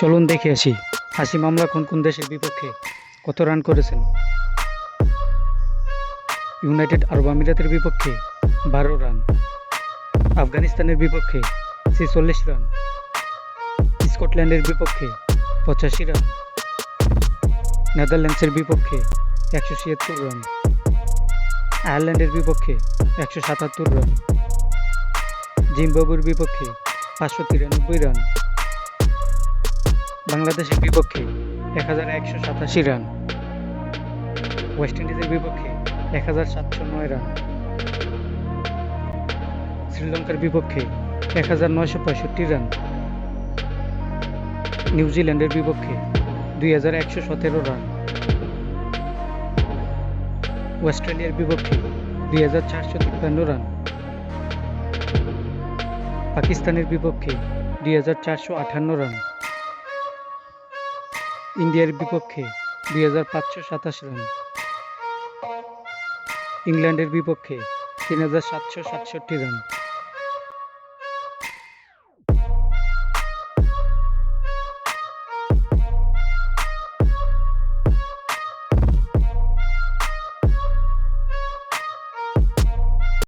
চলুন দেখে আসি। হাসিম আমলা কোন কোন দেশের বিপক্ষে কত রান করেছেন? ইউনাইটেড আরব আমিরাতের বিপক্ষে বারো রান। আফগানিস্তানের বিপক্ষে ছেচল্লিশ রান। স্কটল্যান্ডের বিপক্ষে পঁচাশি রান। নেদারল্যান্ডসের বিপক্ষে একশো ছিয়াত্তর রান। আয়ারল্যান্ডের বিপক্ষে একশো সাতাত্তর রান। জিম্বাবুর বিপক্ষে পাঁচশো তিরানব্বই রান। বাংলাদেশের বিপক্ষে এক হাজার একশো সাতাশি রান। ওয়েস্ট ইন্ডিজের বিপক্ষে এক হাজার সাতশো নয় রান। শ্রীলঙ্কার বিপক্ষে এক হাজার নয়শো পঁয়ষট্টি রান। নিউজিল্যান্ডের বিপক্ষে দুই হাজার একশো সতেরো রান। অস্ট্রেলিয়ার বিপক্ষে দুই হাজার চারশো তিপ্পান্ন রান। পাকিস্তানের বিপক্ষে দুই হাজার চারশো আটান্ন রান। ইন্ডিয়ার বিপক্ষে দুই হাজার পাঁচশো সাতাশ রান। ইংল্যান্ডের বিপক্ষে তিন হাজার সাতশো সাতষট্টি রান।